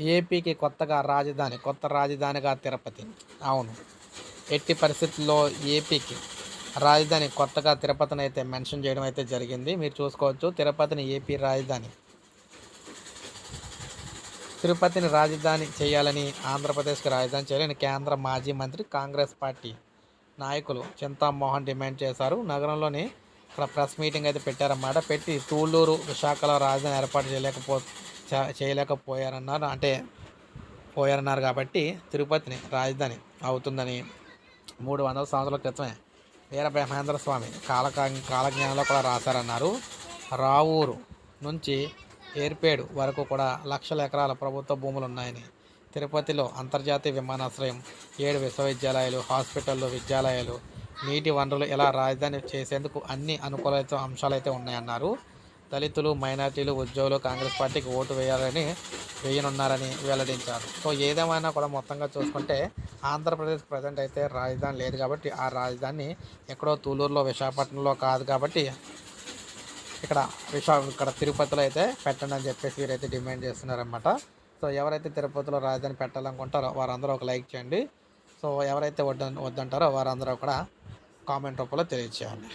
ఏపీకి కొత్తగా రాజధాని కొత్త రాజధానిగా తిరుపతి. అవును. ఎట్టి పరిస్థితుల్లో ఏపీకి రాజధాని కొత్తగా తిరుపతిని అయితే మెన్షన్ చేయడం అయితే జరిగింది. మీరు చూసుకోవచ్చు తిరుపతిని ఏపీ రాజధాని. తిరుపతిని రాజధాని చేయాలని ఆంధ్రప్రదేశ్కి రాజధాని చేయాలని కేంద్ర మాజీ మంత్రి కాంగ్రెస్ పార్టీ నాయకులు చింతామోహన్ డిమాండ్ చేశారు. నగరంలోని ఇక్కడ ప్రెస్ మీటింగ్ అయితే పెట్టారన్నమాట. పెట్టి తూళ్ళూరు విశాఖలో రాజధాని ఏర్పాటు చేయలేకపో చేయలేకపోయారన్నారు. అంటే పోయారన్నారు కాబట్టి తిరుపతిని రాజధాని అవుతుందని మూడు వందల సంవత్సరాల క్రితమే వీర బ్రహ్మేంద్ర స్వామి కాలకా కాలజ్ఞానంలో కూడా రాశారన్నారు. రావూరు నుంచి ఏర్పేడు వరకు కూడా లక్షల ఎకరాల ప్రభుత్వ భూములు ఉన్నాయని తిరుపతిలో అంతర్జాతీయ విమానాశ్రయం ఏడు విశ్వవిద్యాలయాలు హాస్పిటళ్ళు విద్యాలయాలు నీటి వనరులు ఇలా రాజధాని చేసేందుకు అన్ని అనుకూలత అంశాలు అయితే ఉన్నాయన్నారు. దళితులు మైనార్టీలు ఉద్యోగులు కాంగ్రెస్ పార్టీకి ఓటు వేయాలని వేయనున్నారని వెల్లడించారు. సో ఏదేమైనా కూడా మొత్తంగా చూసుకుంటే ఆంధ్రప్రదేశ్ ప్రజెంట్ అయితే రాజధాని లేదు కాబట్టి ఆ రాజధాని ఎక్కడో తూలూరులో విశాఖపట్నంలో కాదు కాబట్టి ఇక్కడ విశా ఇక్కడ తిరుపతిలో అయితే పెట్టండి అని చెప్పేసి వీరైతే డిమాండ్ చేస్తున్నారన్నమాట. సో ఎవరైతే తిరుపతిలో రాజధాని పెట్టాలనుకుంటారో వారందరూ ఒక లైక్ చేయండి. సో ఎవరైతే వద్ద వద్దంటారో వారందరూ కూడా కామెంట్ రూపంలో తెలియజేయాలి